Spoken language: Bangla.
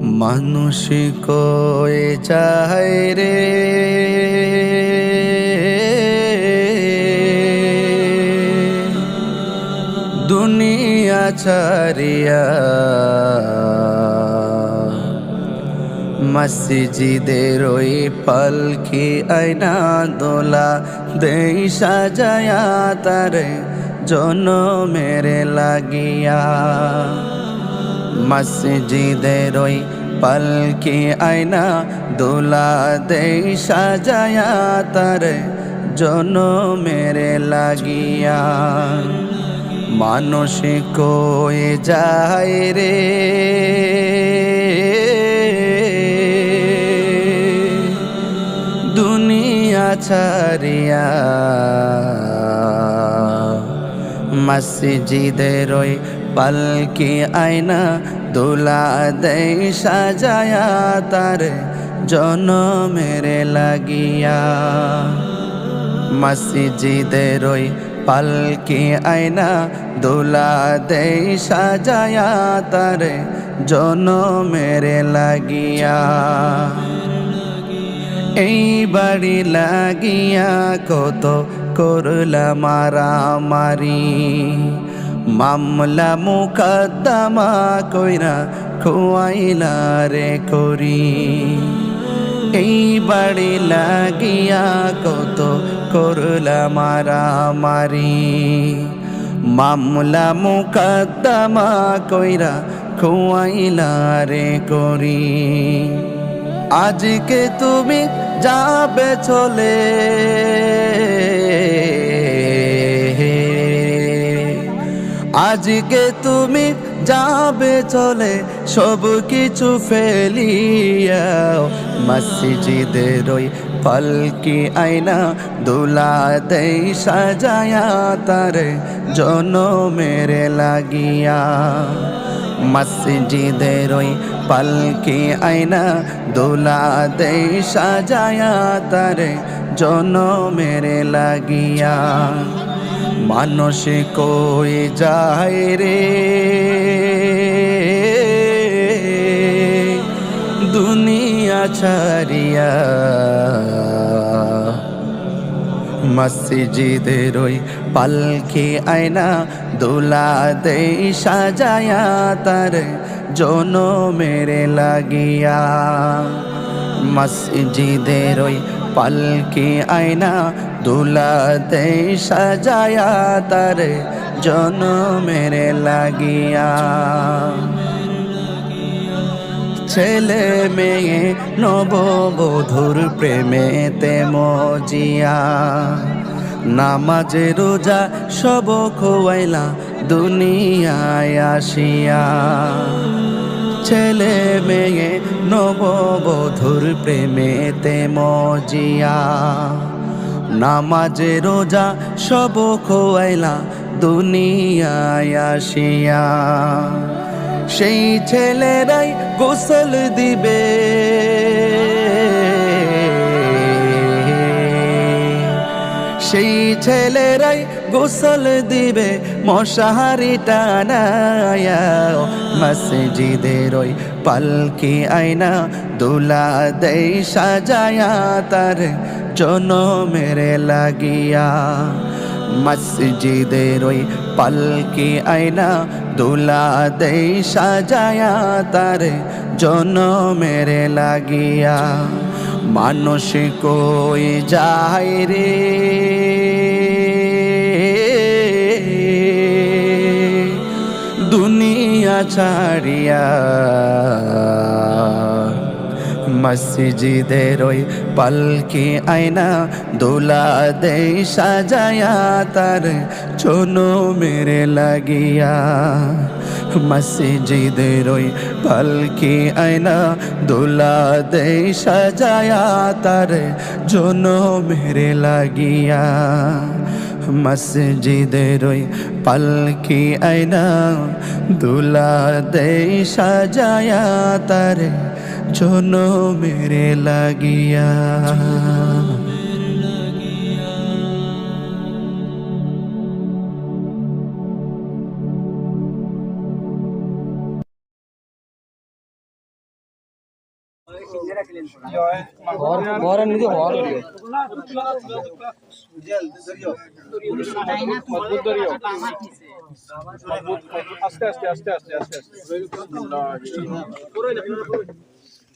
মানুষ কয়ে যায় রে। দুনিয়া ছাড়িয়া মসজিদের ওই পালকি আয়না দোলা দেই সাজায়া তারে জন মেরে লাগিয়া। মসজিদের ওই পালকি আয়না দোলা দেই সাজায়া তারে জন মেরে লাগিয়া। মানুষ কয়ে যায় রে। দুনিয়া ছাড়িয়া মসজিদের ওই পালকি আয়না দোলা দেই সাজায়া তার জন মেরে লাগিয়া মসজিদের ওই পালকি আয়না দোলা দেই সাজায়া তার জন মেরে লাগিয়া এই বাড়ি লাগিয়া কত করলা মারামারি মামলা মুকদ্দমা কইরা খুয়াইলা রে করি। এই বাড়ি লাগিয়া কত করলা মারামারি মামলা মুকদ্দমা কইরা খুয়াইলা রে করি। আজকে তুমি যাবে চলে। আজকে তুমি যাবে চলে, সব কিছু ফেলিয়া মসজিদের ওই পালকি আয়না দুলা দেই সাজায়া তার জন মেরে লাগিয়া। মসজিদের ওই পালকি আয়না দোলা দেই সাজায়া তারে জন মেরে লাগিয়া। মানুষ কই যায় রে? দুনিয়া ছাড়িয়া মসজিদের ওই পালকি আয়না দোলা দেই সাজায়া তার জন মেরে লাগিয়া। মসজিদের ওই পালকি আয়না দেই সাজায়া তার জন মেরে লাগিয়া। ছেলে মেয়ে, নববধুর প্রেমেতে মজিয়া। নামাজে, রোজা সব খোয়াইলা দুনিয়ায় আসিয়া। ছেলে মেয়ে, নববধুর প্রেমেতে মজিয়া। নামাজে রোজা সব খোয়াইলা, দুনিয়ায় আসিয়া। সেই ছেলেরাই গোসল দিবে। সেই ছেলেরাই গোসল দিবে মশাহারি টানায়া। মসজিদের ওই পালকি আয়না দুলা দেই সাজায়া তার জন মেরে লাগিয়া মসজিদের ওই পালকি আয়না দুলা দেই সাজায়া তার জন মেরে লাগিয়া। মানুষ কই যায় রে? দুনিয়া ছাড়িয়া মসজিদের ওই পালকি আয়না দোলা দেই সাজায়া তার চোনো মেরে লাগিয়া। মসজিদের ওই পালকি আয়না দোলা দেই সাজায়া তার জোনো মেরে লাগিয়া। মসজিদের ওই পালকি আয়না দুলা দেই সাজায়া তারে জন মেরে লাগিয়া ঘরে নিজে ঘর আস্তে আস্তে আস্তে আস্তে আস্তে সোজা করো